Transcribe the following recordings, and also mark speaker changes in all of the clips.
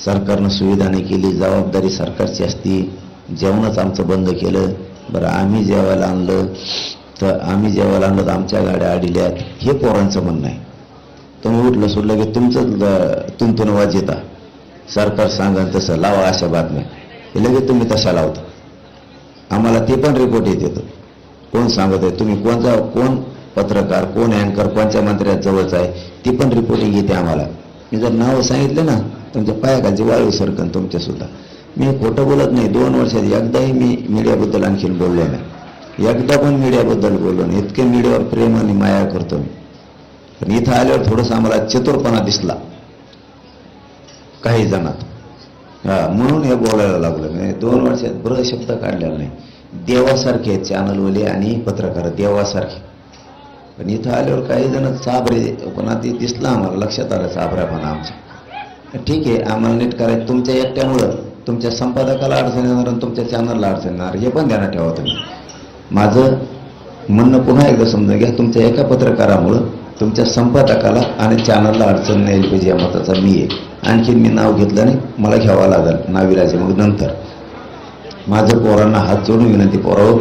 Speaker 1: सरकारनं सुविधा नाही केली जबाबदारी सरकारची असती. जेवणच आमचं बंद केलं. बरं आम्ही जेवायला आणलं. तर आम्ही जेवायला आणलं तर आमच्या गाड्या अडिल्यात हे पोरांचं म्हणणं आहे. तुम्ही उठलं सोडलं की तुमचं तुमतून वाज येता. सरकार सांगा तसं लावा अशा बातम्या. हे लगेच तुम्ही तशा लावता. आम्हाला ते पण रिपोर्ट येत येतो. कोण सांगत आहे? तुम्ही कोणता कोण पत्रकार कोण अँकर कोणत्या मंत्र्यात जवळचा आहे? ती पण रिपोर्टिंग येते आम्हाला. मी जर नावं सांगितलं ना तुमच्या पायाखालची वाळू सरकन तुमच्या सुद्धा मी खोटं बोलत नाही. दोन वर्षात एकदाही मी मीडियाबद्दल आणखीन बोललो नाही. एकदा पण मीडियाबद्दल बोललो नाही. इतके मीडियावर प्रेम आणि माया करतो मी. पण इथं आल्यावर थोडंसं आम्हाला चतुरपणा दिसला. काही जणात. हा म्हणून हे बोलायला लागलं मी. दोन वर्षात बरं शब्द काढलेला नाही. देवासारखे आहेत चॅनलवाले आणि पत्रकार देवासारखे. पण इथं आल्यावर काही जण चाबरे पण ते दिसला आम्हाला. लक्षात आलं चाबऱ्यापणा आमच्या. ठीक आहे आम्हाला नीट करायचं. तुमच्या एकट्यामुळं तुमच्या संपादकाला अडचण येणार आणि तुमच्या चॅनलला अडचण येणार. हे पण ध्यानात ठेवा तुम्ही. माझं म्हणणं पुन्हा एकदा समजून घ्या. तुमच्या एका पत्रकारामुळं तुमच्या संपादकाला आणि चॅनलला अडचण नाही पाहिजे या मताचा मी आहे. आणखीन मी नाव घेतलं नाही. मला घ्यावं लागेल. नाविलाचे मग नंतर. माझं पोरांना हात जोडून विनंती पोरावं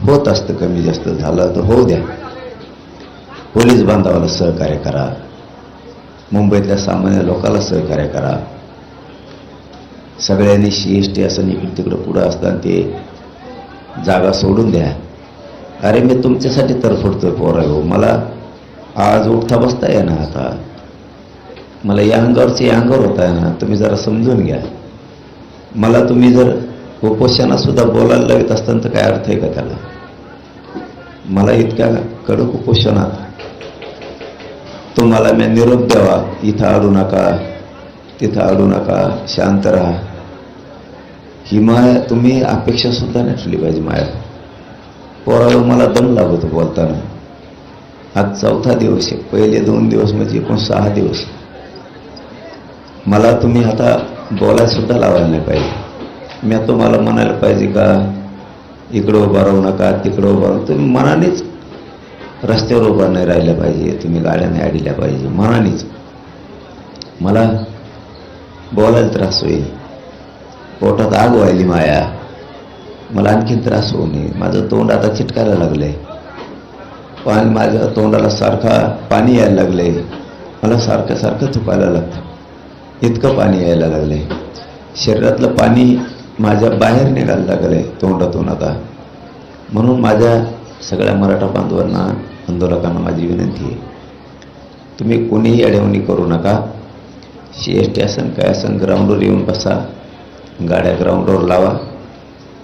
Speaker 1: होत असतं कमी जास्त. झालं तर होऊ द्या. पोलीस बांधवाला सहकार्य करा. मुंबईतल्या सामान्य लोकाला सहकार्य करा. सगळ्यांनी सी एस टी असं इकडे तिकडं पुढं असताना ते जागा सोडून द्या. अरे मी तुमच्यासाठी तरफडतोय पोरा हो. मला आज उठता बसता ना आता. मला या अंगावरचे या अंगावर होता ना तुम्ही जरा समजून घ्या. मला तुम्ही जर उपोषणासुद्धा बोलायला लागत असताना तर काय अर्थ आहे का त्याला? मला इतक्या कडक उपोषणात तुम्हाला मी निरोप द्यावा. इथं अडू नका. तिथं अडू नका. शांत राहा. ही माया तुम्ही अपेक्षा सुद्धा नाही ठेवली पाहिजे माया पोराला मला दम लागतो बोलताना. आज चौथा दिवस आहे. पहिले दोन दिवस म्हणजे एकूण सहा दिवस. मला तुम्ही आता बोलायला सुद्धा लावायला नाही पाहिजे. मी तुम्हाला म्हणायला पाहिजे का इकडं उभा राहू नका तिकडं उभा राहू तुम्ही मनानेच रस्त्यावर उभा नाही राहिल्या पाहिजे तुम्ही गाड्या नाही अडल्या पाहिजे. मनानेच. मला बोलायला त्रास होईल. पोटात आग व्हायली माया. मला आणखीन त्रास होऊ नये. माझं तोंड आता चिटकायला लागलंय. पाणी माझ्या तोंडाला सारखा पाणी यायला लागलंय. मला सारखं सारखं थुकायला लागतं. इतकं पाणी यायला लागलंय. शरीरातलं पाणी माझ्या बाहेर निघायला लागलंय तोंडातून आता. म्हणून माझ्या सगळ्या मराठा बांधवांना आंदोलकांना माझी विनंती आहे. तुम्ही कोणीही अडवणी करू नका. सी एस टी असन काय असन ग्राउंडवर येऊन बसा. गाड्या ग्राउंडवर लावा.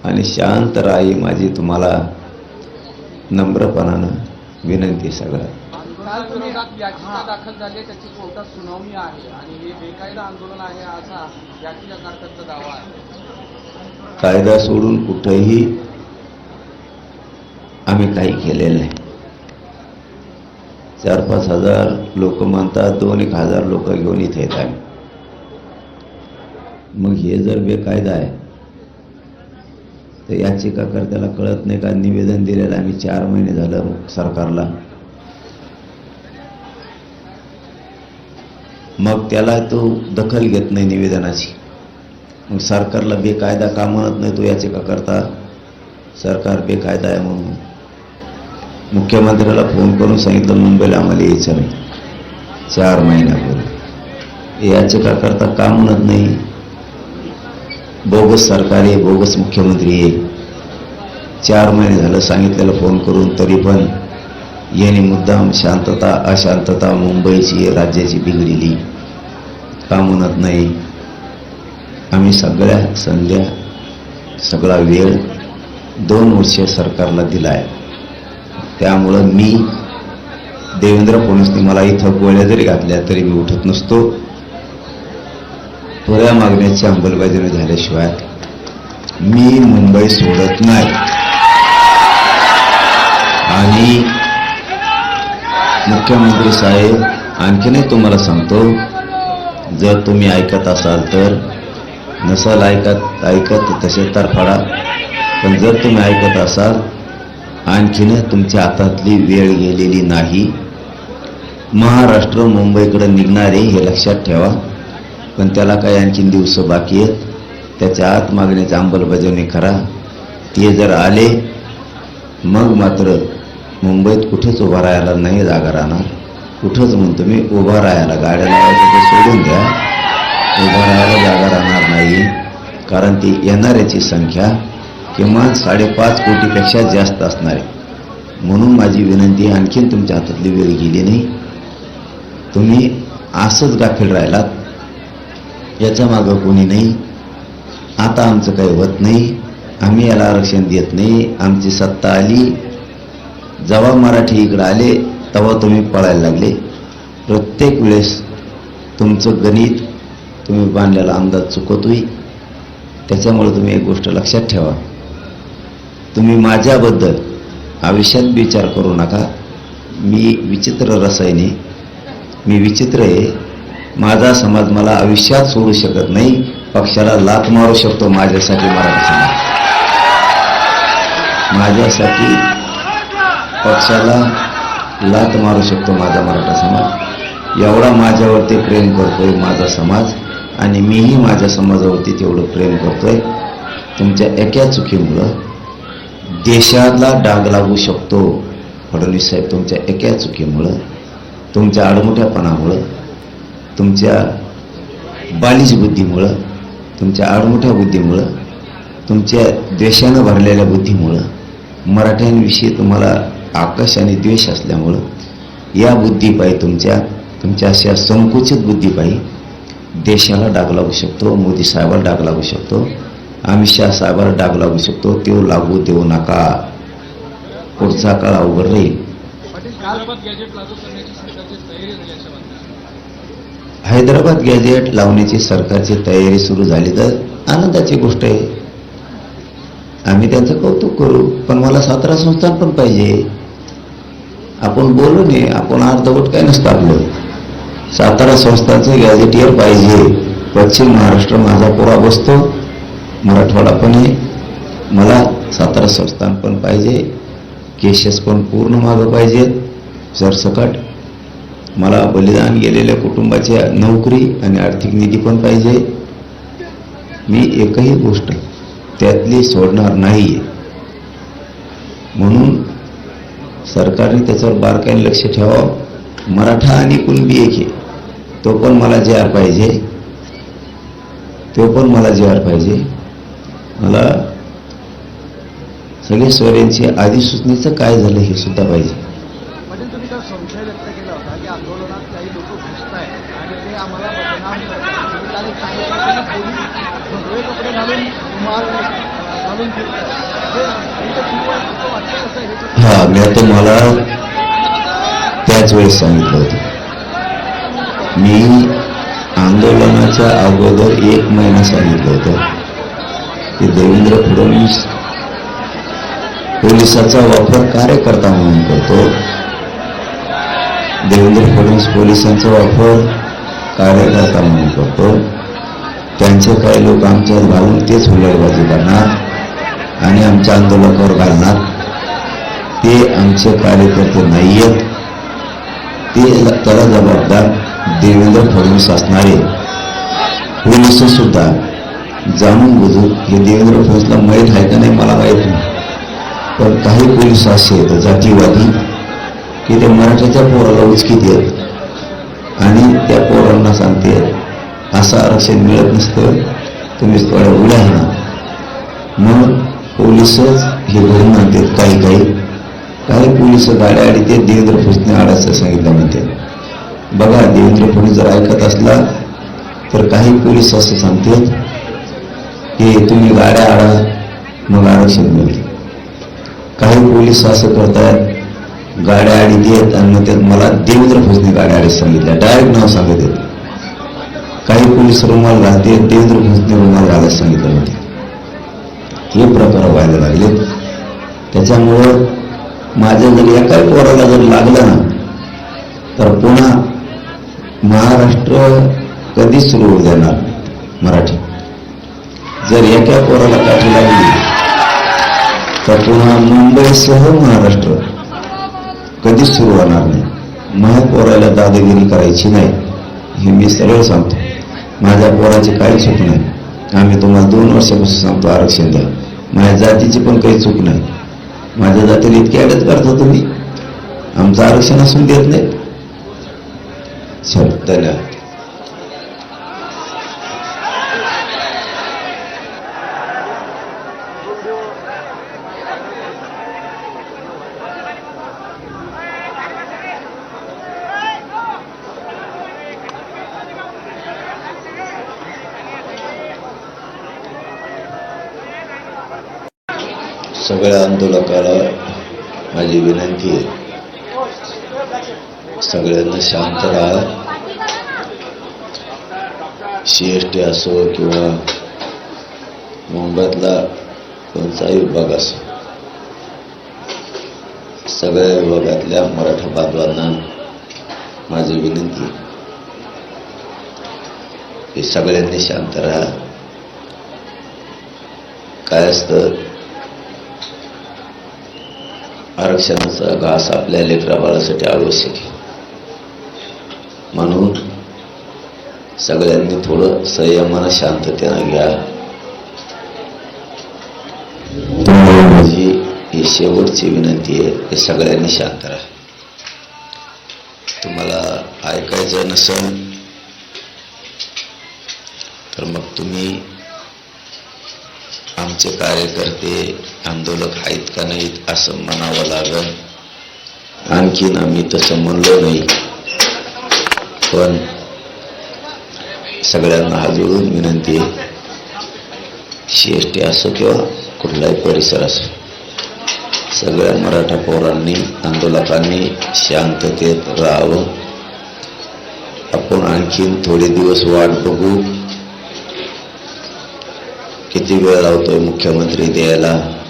Speaker 1: आणि शांत राहा माझी तुम्हाला नम्रपणानं विनंती आहे सगळं
Speaker 2: काल विरोधात याचिका दाखल झाली आहे त्याची कोर्टात सुनावणी आहे. आणि हे बेकायदा आंदोलन आहे असा याचिकाकर्त्यांचा दावा आहे.
Speaker 1: कायदा सोडून कुठंही आम्ही काही केलेलं नाही. चार पाच हजार लोक म्हणतात दोन एक हजार लोक घेऊन इथे येत आहे. मग हे जर बेकायदा आहे तर याचिकाकर्त्याला कळत नाही का? निवेदन दिलेलं आम्ही चार महिने झालं सरकारला. मग त्याला तो दखल घेत नाही निवेदनाची. मग सरकारला बेकायदा का म्हणत नाही तो याचिकाकर्ता? सरकार बेकायदा आहे म्हणून. मुख्यमंत्र्याला फोन करून सांगितलं मुंबईला आम्हाला यायचं नाही. चार महिन्यापूर्वी याचिकाकरता का म्हणत नाही. बोगस सरकार आहे बोगस मुख्यमंत्री आहे. चार महिने झालं सांगितलेलं फोन करून तरी पण यांनी मुद्दाम शांतता अशांतता मुंबईची राज्याची बिघडलेली का म्हणत नाही. आम्ही सगळ्या संध्या सगळा वेळ दोन वर्ष सरकारला दिला आहे त्यामुळं मी देवेंद्र फडणवीसने मला इथं गोळ्या जरी घातल्या तरी मी उठत नसतो. थोड्या मागण्याची अंमलबजावणी झाल्याशिवाय मी मुंबई सोडत नाही. आणि मुख्यमंत्री साहेब आणखीनही तुम्हाला सांगतो जर तुम्ही ऐकत असाल तर नसाल ऐकत ऐकत तसे तर फाडा. पण जर तुम्ही ऐकत असाल आणखीन तुमच्या हातातली वेळ गेलेली नाही. महाराष्ट्र मुंबईकडे निघणारे हे लक्षात ठेवा. पण त्याला काही आणखीन दिवस बाकी आहेत. त्याच्या आत मागण्याची अंमलबजावणी करा. ते जर आले मग मात्र मुंबईत कुठेच उभा राहायला नाही जागा राहणार. कुठंच म्हणतो मी उभा राहायला गाड्या लावायचं सोडून द्या. उभा राहायला जागा राहणार नाही. कारण ती येणाऱ्याची संख्या किमान साडेपाच कोटीपेक्षा जास्त असणार आहे. म्हणून माझी विनंती आणखीन तुमच्या हातातली वेळ गेली नाही. तुम्ही असंच गाफील राहिलात. याच्या मागं कोणी नाही. आता आमचं काही होत नाही. आम्ही याला आरक्षण देत नाही. आमची सत्ता आली. जेव्हा मराठी इकडं आले तेव्हा तुम्ही पळायला लागले. प्रत्येक वेळेस तुमचं गणित तुम्ही बांधलेला अंदाज चुकतोय. त्याच्यामुळे तुम्ही एक गोष्ट लक्षात ठेवा. तुम्ही माझ्याबद्दल आयुष्यात विचार करू नका. मी विचित्र रसायने मी विचित्र आहे. माझा समाज मला आयुष्यात सोडू शकत नाही. पक्षाला लात मारू शकतो माझ्यासाठी मराठी समाज. माझ्यासाठी पक्षाला लात मारू शकतो माझा मराठा समाज. एवढा माझ्यावरती प्रेम करतोय माझा समाज आणि मीही माझ्या समाजावरती तेवढं प्रेम करतोय. तुमच्या एका चुकीमुळं देशाला डाग लागू शकतो. फडणवीस साहेब तुमच्या एका चुकीमुळं तुमच्या आडमोठ्यापणामुळं तुमच्या बालिश बुद्धीमुळं तुमच्या आडमोठ्या बुद्धीमुळं तुमच्या द्वेषानं भरलेल्या बुद्धीमुळं मराठ्यांविषयी तुम्हाला आकाश आणि द्वेष असल्यामुळं या बुद्धीपायी तुमच्या तुमच्या अशा संकुचित बुद्धीपायी देशाला डाग लागू शकतो मोदी साहेबाला डाग लागू शकतो. शहा साहेबाला डाग लागू शकतो तो लागू देऊ नका. पुढचा काळ अवघड राहील.
Speaker 2: गॅजेट
Speaker 1: हैदराबाद गॅजेट लावण्याची सरकारची तयारी सुरू झाली तर आनंदाची गोष्ट आहे. आम्ही त्यांचं कौतुक करू पण मला सातारा संस्थान पण पाहिजे. आपण बोलू नये आपण अर्धवट काय नसतं आपलं. सातारा संस्थानचं गॅजेटियर पाहिजे. पश्चिम महाराष्ट्र माझा पुरा बसतो. मराठवाडा पण आहे. मला सातारा संस्थान पण पाहिजे. केसेस पण पूर्ण मागं पाहिजेत. सरसकट मला बलिदान गेलेल्या कुटुंबाची नोकरी आणि आर्थिक निधी पण पाहिजे. मी एकही गोष्ट त्यातली सोडणार नाही म्हणून सरकारने त्याच्यावर बारकाईने लक्ष ठेवावं. मराठा आणि कुणबी एक आहे. तो पण मला जे आर पाहिजे. तो पण मला जे आर पाहिजे. मला सगळे सोयऱ्यांची अधिसूचनेचं काय झालं हे सुद्धा पाहिजे.
Speaker 2: हे
Speaker 1: मी तुम्हाला त्याच वेळेस सांगितलं होतं. मी आंदोलनाच्या अगोदर एक महिना सांगितलं होतं. की देवेंद्र फडणवीस पोलिसाचा वापर कार्यकर्ता म्हणून करतो. देवेंद्र फडणवीस पोलिसांचा वापर कार्यकर्ता म्हणून करतो. त्यांचे काही लोक आमच्यात घालून तेच हुलडबाजी करणार आणि आमच्या आंदोलकावर घालणार. ते आमचे कार्यकर्ते नाही आहेत ते त्याला जबाबदार देवेंद्र फडणवीस असणारे. पोलीस सुद्धा जाणून बुजून हे देवेंद्र फडणवीसला माहीत आहे का नाही मला माहीत नाही. पण काही पोलीस असे आहेत जातीवादी की ते मराठीच्या पोराला उचकी आहेत आणि त्या पोरांना सांगते असं आरक्षण मिळत नसतं तुम्ही थोड्या उड्या आहे ना मग पोलिसच हे घडून आणतात काही काही काही पोलीस गाड्या आडी ते देवेंद्र फडणवीसने आडायचं सांगितलं म्हणते. बघा देवेंद्र फडणवीस जर ऐकत असला तर काही पोलीस असं सांगतात हे तुम्ही गाड्या आडा मग आरक्षण मिळेल. काही पोलीस असं करतायत गाड्या आडी देत आणि मग त्यात मला देवेंद्र फडणवीसने गाड्या आडीत सांगितल्या. डायरेक्ट नाव सांगत येत काही पोलीस रुमाल घालते देवेंद्र फडणवीसने रुमाल घालायला सांगितलं होते हे प्रकार व्हायला लागले. त्याच्यामुळं माझ्या जर एका पोराला जर लागलं ना तर पुन्हा महाराष्ट्र कधीच सुरू होऊ देणार मराठी. जर एका पोराला काठी लागली तर पुन्हा मुंबईसह महाराष्ट्र कधीच सुरू होणार नाही. महापोराला दादागिरी करायची नाही हे मी सरळ सांगतो. माझ्या पोराची काही चूक नाही. आम्ही तुम्हाला दोन वर्षापासून सांगतो आरक्षण द्या. माझ्या जातीची पण काही चूक नाही. माझ्या जातीला इतके अडच करता तुम्ही? आमचं आरक्षण असून देत नाही चल धन्यवाद. सगळ्या आंदोलकाला माझी विनंती आहे. सगळ्यांना शांत राहा. सी एस टी असो किंवा मुंबईतला कोणताही विभाग असो सगळ्या विभागातल्या मराठा बांधवांना माझी विनंती की सगळ्यांनी शांत राहा. काय असतं आरक्षणाचा घास आपल्या लेकरा बाळासाठी आवश्यक आहे म्हणून सगळ्यांनी थोडं संयमानं शांततेनं घ्या. माझी ही शेवटची विनंती आहे की सगळ्यांनी शांत राहा. तुम्हाला ऐकायचं नसेल तर मग तुम्ही आमचे कार्यकर्ते आंदोलक आहेत का नाहीत असं म्हणावं लागल. आणखीन आम्ही तसं म्हणलो नाही. पण सगळ्यांना हा जुळून विनंती आहे. सी एस टी असो किंवा कुठलाही परिसर असो सगळ्या मराठा पोरांनी आंदोलकांनी शांततेत राहावं. आपण आणखीन थोडे दिवस वाट बघू. किती वेळ लावतोय मुख्यमंत्री द्यायला?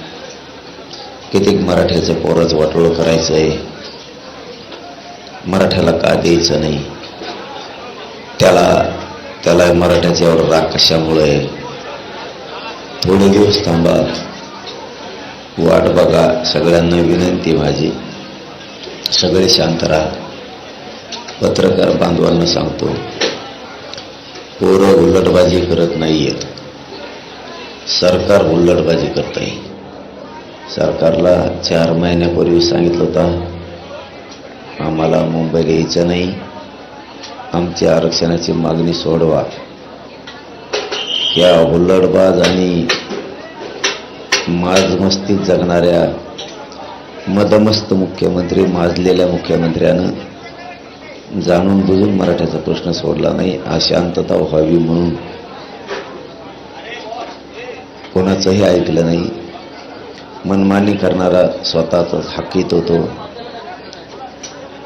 Speaker 1: किती मराठ्याचं पोरच वाटोळ करायचं आहे मराठ्याला का द्यायचं नाही? त्याला त्याला मराठ्याच्यावर राग कशामुळे थोडे दिवस थांबा. वाट बघा. सगळ्यांना विनंती माझी. सगळे शांत राहा. पत्रकार बांधवांना सांगतो पोरं उलटबाजी करत नाही आहेत सरकार उल्लडबाजी करत आहे सरकारला चार महिन्यापूर्वी सांगितलं होतं आम्हाला मुंबईला यायचं नाही आमची आरक्षणाची मागणी सोडवा. या हुल्लडबाज आणि माजमस्तीत जगणाऱ्या मदमस्त मुख्यमंत्री माजलेल्या मुख्यमंत्र्यानं जाणून बुजून मराठ्याचा प्रश्न सोडला नाही अशांतता व्हावी म्हणून कोणाचंही ऐकलं नाही. मनमानी करणारा स्वतःचाच हकीत होतो.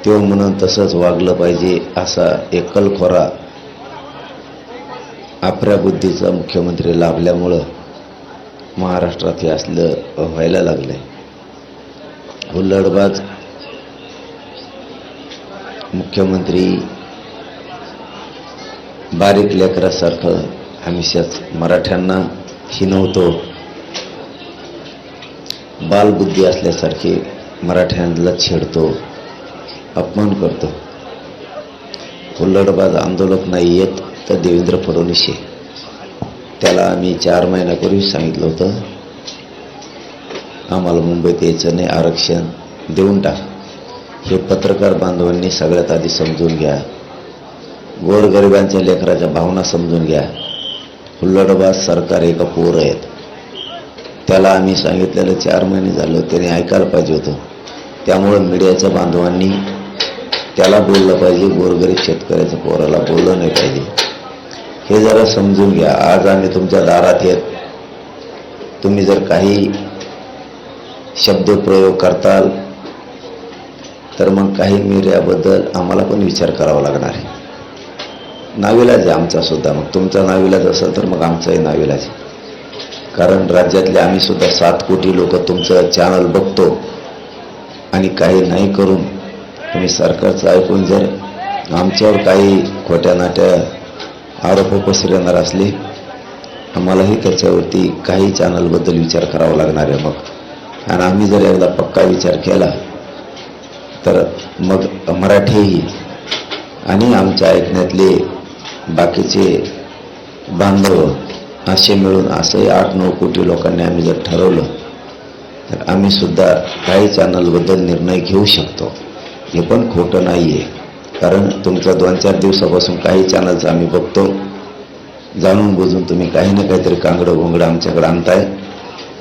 Speaker 1: तो म्हणून तसंच वागलं पाहिजे असा एकलखोरा आपल्या बुद्धीचा मुख्यमंत्री लाभल्यामुळं महाराष्ट्रात हे असलं व्हायला लागलंय. हो, हुल्लडबाज मुख्यमंत्री बारीक लेकरासारखं हमेशाच मराठ्यांना हिनवतो. बालबुद्धी असल्यासारखे मराठ्यांना छेडतो अपमान करतो. हुल्लडबाज आंदोलक नाही येत तर देवेंद्र फडणवीस त्याला आम्ही चार महिन्यापूर्वी सांगितलं होतं. आम्हाला मुंबईत यायचं नाही आरक्षण देऊन टाक. हे पत्रकार बांधवांनी सगळ्यात आधी समजून घ्या. गोरगरिबांच्या लेकराच्या भावना समजून घ्या. हुल्लडबाज सरकार एका पोर आहेत. त्याला आम्ही सांगितलेलं चार महिने झालं त्याने ऐकायला पाहिजे होतं. त्यामुळं मीडियाच्या बांधवांनी त्याला बोललं पाहिजे गोरगरीब शेतकऱ्याच्या पोराला बोललं नाही पाहिजे. हे जरा समजून घ्या. आज आम्ही तुमच्या दारात येत तुम्ही जर काही शब्दप्रयोग करताल तर मग काही मीडियाबद्दल आम्हाला पण विचार करावा लागणार आहे. नाविलाज आहे आमचासुद्धा मग तुमचा नाविलाज असेल तर मग आमचाही नाविलाज आहे. कारण राज्यातले आम्ही सुद्धा सात कोटी लोक तुमचं चॅनल बघतो. आणि काही नाही करून तुम्ही सरकारचं ऐकून जर आमच्यावर काही खोट्या नाट्या आरोप पसरवणार असले आम्हालाही त्याच्यावरती काही चॅनलबद्दल विचार करावा लागणार आहे मग. आणि आम्ही जर एकदा पक्का विचार केला तर मग मराठीही आणि आमच्या ऐकण्यातले बाकीचे बांधव असे मिळून असंही आठ नऊ कोटी लोकांनी आम्ही जर ठरवलं तर आम्ही सुद्धा काही चॅनलबद्दल निर्णय घेऊ शकतो. हे पण खोटं नाही आहे कारण तुमचा दोन चार दिवसापासून काही चॅनल्स आम्ही बघतो. जाणून बुजून तुम्ही काही ना काहीतरी कांगडं गोंगडं आमच्याकडे आणताय.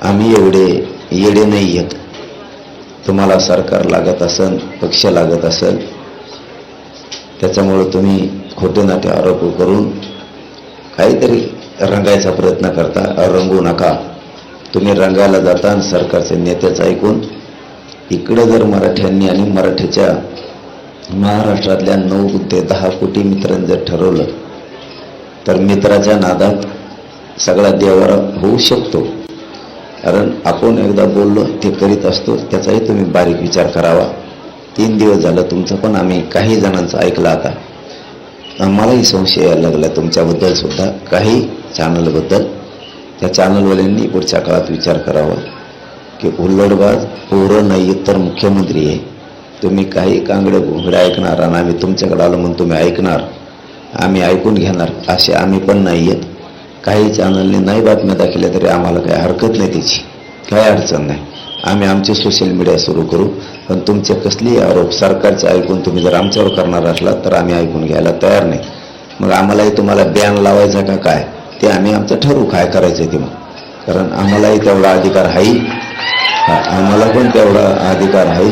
Speaker 1: आम्ही एवढे येडे नाही आहेत. तुम्हाला सरकार लागत असेल पक्ष लागत असेल त्याच्यामुळं तुम्ही खोटे नाटे आरोप करून काहीतरी रंगायचा प्रयत्न करता रंगू नका. तुम्ही रंगायला जाता आणि सरकारचे नेत्याचं ऐकून इकडे जर मराठ्यांनी आणि मराठीच्या महाराष्ट्रातल्या नऊ ते दहा कोटी मित्रांनी जर ठरवलं तर मित्राच्या नादात सगळा देवारा होऊ शकतो. कारण आपण एकदा बोललो ते करीत असतो त्याचाही तुम्ही बारीक विचार करावा. तीन दिवस झालं तुमचं पण आम्ही काही जणांचं ऐकलं आता. आम्हालाही संशय यायला लागला तुमच्याबद्दल सुद्धा काही चॅनलबद्दल त्या चॅनलवाल्यांनी पुढच्या काळात विचार करावा की हुल्लडबाज पोरं नाही तर मुख्यमंत्री आहे. तुम्ही काही कांगडे घोंगडे ऐकणार आणि आम्ही तुमच्याकडे आलो म्हणून तुम्ही ऐकणार. आम्ही ऐकून घेणार असे आम्ही पण नाही आहेत काही चॅनलने नाही बातम्या दाखवल्या तरी आम्हाला काही हरकत नाही त्याची काही अडचण नाही. आम्ही आमचे सोशल मीडिया सुरू करू. पण तुमचे कसलेही आरोप सरकारचे ऐकून तुम्ही जर आमच्यावर करणार असलात तर आम्ही ऐकून घ्यायला तयार नाही. मग आम्हालाही तुम्हाला बॅन लावायचा का काय? ते आम्ही आमचं ठरवू काय करायचं ते मग. कारण आम्हालाही तेवढा अधिकार आहे आम्हाला पण तेवढा अधिकार आहे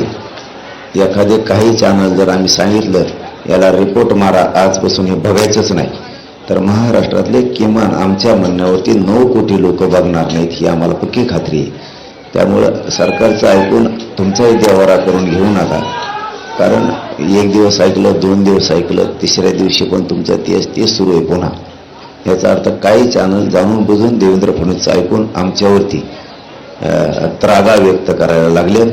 Speaker 1: एखादे काही चॅनल जर आम्ही सांगितलं याला रिपोर्ट मारा आजपासून हे बघायचंच नाही. तर महाराष्ट्रातले किमान आमच्या म्हणण्यावरती नऊ कोटी लोक बघणार नाहीत ही आम्हाला पक्की खात्री आहे. त्यामुळं सरकारचं ऐकून तुमचाही देवारा करून घेऊ नका. कारण एक दिवस ऐकलं दोन दिवस ऐकलं तिसऱ्या दिवशी पण तुमचं तेच तेच सुरू आहे पुन्हा. याचा अर्थ काही चॅनल जाणून बुजून देवेंद्र फडणवीस ऐकून आमच्यावरती त्रागा व्यक्त करायला लागलेत.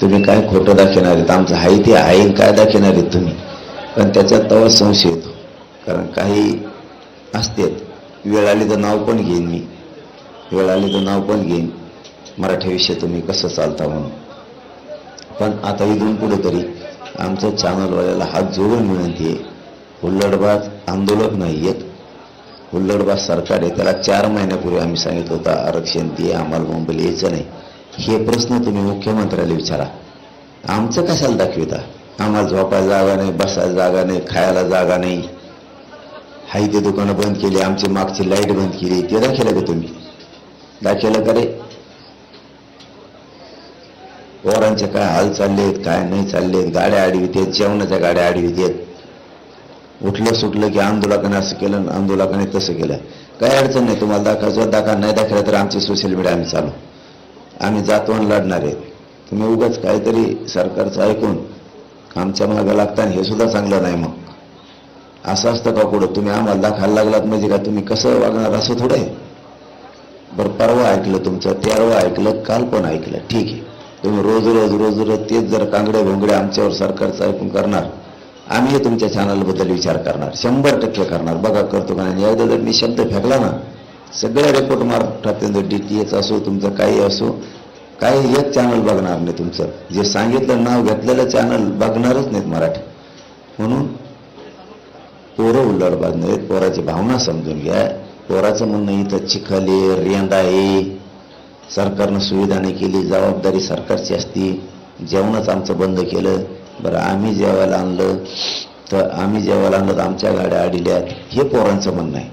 Speaker 1: तुम्ही काय खोटं दाखवणार आहेत? आमचं आहे ते आहे काय दाखवणार आहेत तुम्ही? पण त्याच्यात तवा संशय येतो. कारण काही असतेत. वेळ आली तर नाव पण घेईन मी. वेळ आली तर नाव पण घेईन. मराठीविषयी तुम्ही कसं चालता म्हणून. पण आता इथून कुठेतरी आमचं चॅनलवाल्याला हात जोडून विनंती आहे. हुल्लडबाज आंदोलक नाही आहेत. हुल्लडबाज सरकार आहे. त्याला चार महिन्यापूर्वी आम्ही सांगितलं होतं आरक्षण दे आम्हाला मुंबईला यायचं नाही. हे प्रश्न तुम्ही मुख्यमंत्र्याला विचारा. आमचं कशाला दाखविता? आम्हाला झोपायला जागा नाही बसायला जागा नाही खायला जागा नाही. हाय ते दुकानं बंद केली आमची मागची लाइट बंद केली. ते दाखवलं का तुम्ही? दाखवलं का रे? पोरांचे काय हाल चाललेत काय नाही चाललेत गाड्या आडवीत आहेत जेवणाच्या गाड्या आडवीत आहेत. उठलं सुटलं की आंदोलकाने असं केलं आंदोलकाने तसं केलं. काही अडचण नाही तुम्हाला दाखवायचं दाखवा नाही दाखवलं तर आमची सोशल मीडिया आम्ही चालू. आम्ही जातो आणि लढणार आहेत तुम्ही उगाच काहीतरी सरकारचं ऐकून आमच्या मागं लागता हे सुद्धा चांगलं नाही मग. असं असतं का कुठं? तुम्ही आम्हाला दाखायला लागलात म्हणजे का तुम्ही कसं वागणार असं थोडं आहे. बरं परवा ऐकलं तुमचं तेरवा ऐकलं काल पण ऐकलं. ठीक आहे. तुम्ही रोज रोज रोज रोज तेच जर कांगडे भोंगडे आमच्यावर सरकारचं ऐकून करणार आम्ही तुमच्या चॅनलबद्दल विचार करणार शंभर टक्के करणार. बघा करतो का नाही? एकदा जर मी शब्द फेकला ना सगळ्या रिपोर्ट टाकते डी टी एच असो तुमचं काही असो काही एक चॅनल बघणार नाही तुमचं. जे सांगितलं नाव घेतलेलं चॅनल बघणारच नाहीत मराठी. म्हणून पोरं उल्लडबाज नाहीत पोराची भावना समजून घ्या. पोराचं म्हणणं इथं चिखले रेंदा आहे. सरकारनं सुविधा नाही केली जबाबदारी सरकारची असती. जेवणच आमचं बंद केलं. बरं आम्ही जेवायला आणलं. तर आम्ही जेवायला आणलं तर आमच्या गाड्या अडिल्यात हे पोरांचं म्हणणं आहे.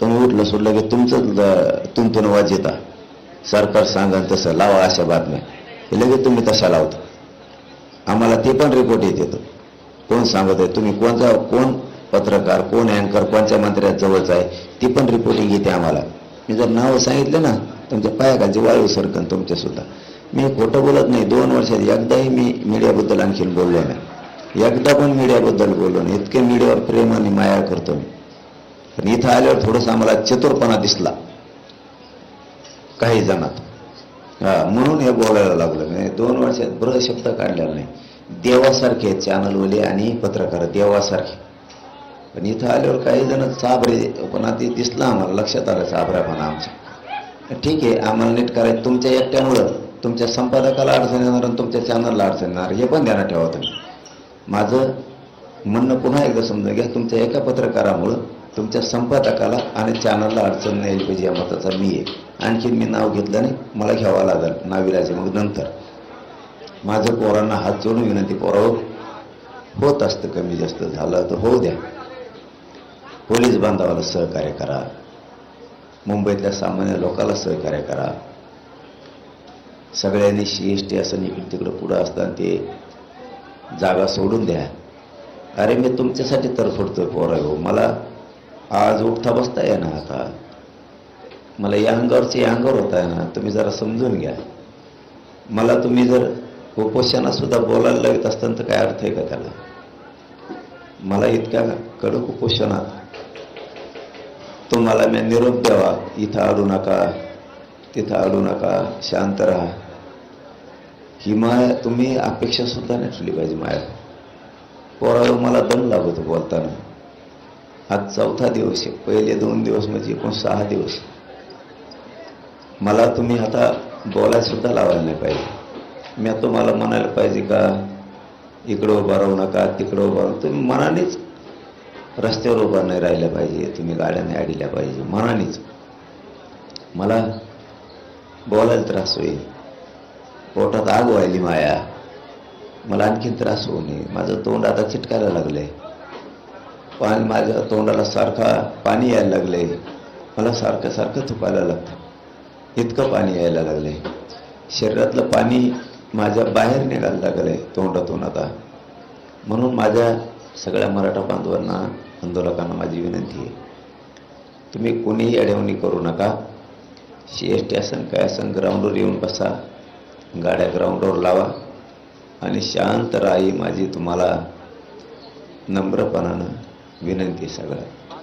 Speaker 1: तुम्ही उठलं सोडलं की तुमचं तुमतून वाज येता. सरकार सांगा तसं लावा अशा बातम्या. हे लगेच तुम्ही तशा लावता. आम्हाला ते पण रिपोर्ट येत येतो. कोण सांगत आहे? तुम्ही कोणता कोण पत्रकार कोण अँकर कोणत्या मंत्र्यात जवळचा आहे? ती पण रिपोर्टिंग येते आम्हाला. मी जर नावं सांगितलं ना तुमच्या पायाखालची वाळू सरकन तुमच्यासुद्धा मी खोटं बोलत नाही. दोन वर्षात एकदाही मी मीडियाबद्दल आणखीन बोललो नाही. एकदा पण मीडियाबद्दल बोललो नाही. इतके मीडियावर प्रेम आणि माया करतो मी. पण इथं आल्यावर थोडंसं आम्हाला चतुरपणा दिसला. काही जणात. हा म्हणून हे बोलायला लागलं नाही दोन वर्षात ब्र शब्द काढलेला नाही. देवासारखे आहेत चॅनलवाले आणि पत्रकार देवासारखे. पण इथं आल्यावर काही जण साबरे पण ते दिसला आम्हाला. लक्षात आलं चाबऱ्यापणा आमच्या. ठीक आहे आम्हाला नीट करायचं. तुमच्या एकट्यामुळं तुमच्या संपादकाला अडचण येणार आणि तुमच्या चॅनलला अडचण येणार हे पण ध्यानात ठेवा तुम्ही. माझं म्हणणं पुन्हा एकदा समजून घ्या तुमच्या एका पत्रकारामुळं तुमच्या संपादकाला आणि चॅनलला अडचण नाही यायला पाहिजे या मताचा मी आहे. आणखीन मी नाव घेतलं नाही मला घ्यावं लागेल नाविलाचे मग नंतर. माझं पोरांना हात जोडून विनंती पोरावर होत असतं कमी जास्त झालं तर होऊ द्या. पोलीस बांधवाला सहकार्य करा मुंबईतल्या सामान्य लोकाला सहकार्य करा. सगळ्यांनी सी एस टी असं इकडे तिकडं पुढं असताना ते जागा सोडून द्या. अरे मी तुमच्यासाठी तर सोडतोय पोरा हो. मला आज उठता बसता ना आता. मला या अंगावरचे या अंगावर होता आहे ना तुम्ही जरा समजून घ्या. मला तुम्ही जर उपोषणासुद्धा बोलायला लागत असताना तर काय अर्थ आहे का त्याला? मला इतक्या कडक उपोषणात तुम्हाला मी निरोप द्यावा. इथं अडू नका. तिथं अडू नका. शांत राहा. ही माया तुम्ही अपेक्षा सुद्धा नाही ठेवली पाहिजे माया पोरावर मला दम लागतो बोलताना. आज चौथा दिवस आहे. पहिले दोन दिवस म्हणजे एकूण सहा दिवस. मला तुम्ही आता बोलायला सुद्धा लावायला नाही पाहिजे. मी तुम्हाला म्हणायला पाहिजे का इकडं उभा राहू नका तिकडं उभा राहू तुम्ही मनानेच रस्त्यावर उभा नाही राहिल्या पाहिजे तुम्ही गाड्या नाही अडिल्या पाहिजे. मनानेच. मला बोलायला त्रास होईल. पोटात आग व्हायली माया. मला आणखीन त्रास होऊ नये. माझं तोंड आता चिटकायला लागलंय. पाणी माझ्या तोंडाला सारखा पाणी यायला लागलंय. मला सारखं सारखं थुकायला लागतं. इतकं पाणी यायला लागलंय. शरीरातलं पाणी माझ्या बाहेर निघायला लागलंय तोंडातून आता. म्हणून माझ्या सगळ्या मराठा बांधवांना आंदोलकांना माझी विनंती आहे. तुम्ही कोणीही अडवणी करू नका. सी एस टी असन काय असन ग्राउंडवर येऊन बसा. गाड्या ग्राउंडवर लावा. आणि शांत राही माझी तुम्हाला नम्रपणानं विनंती सगळ्या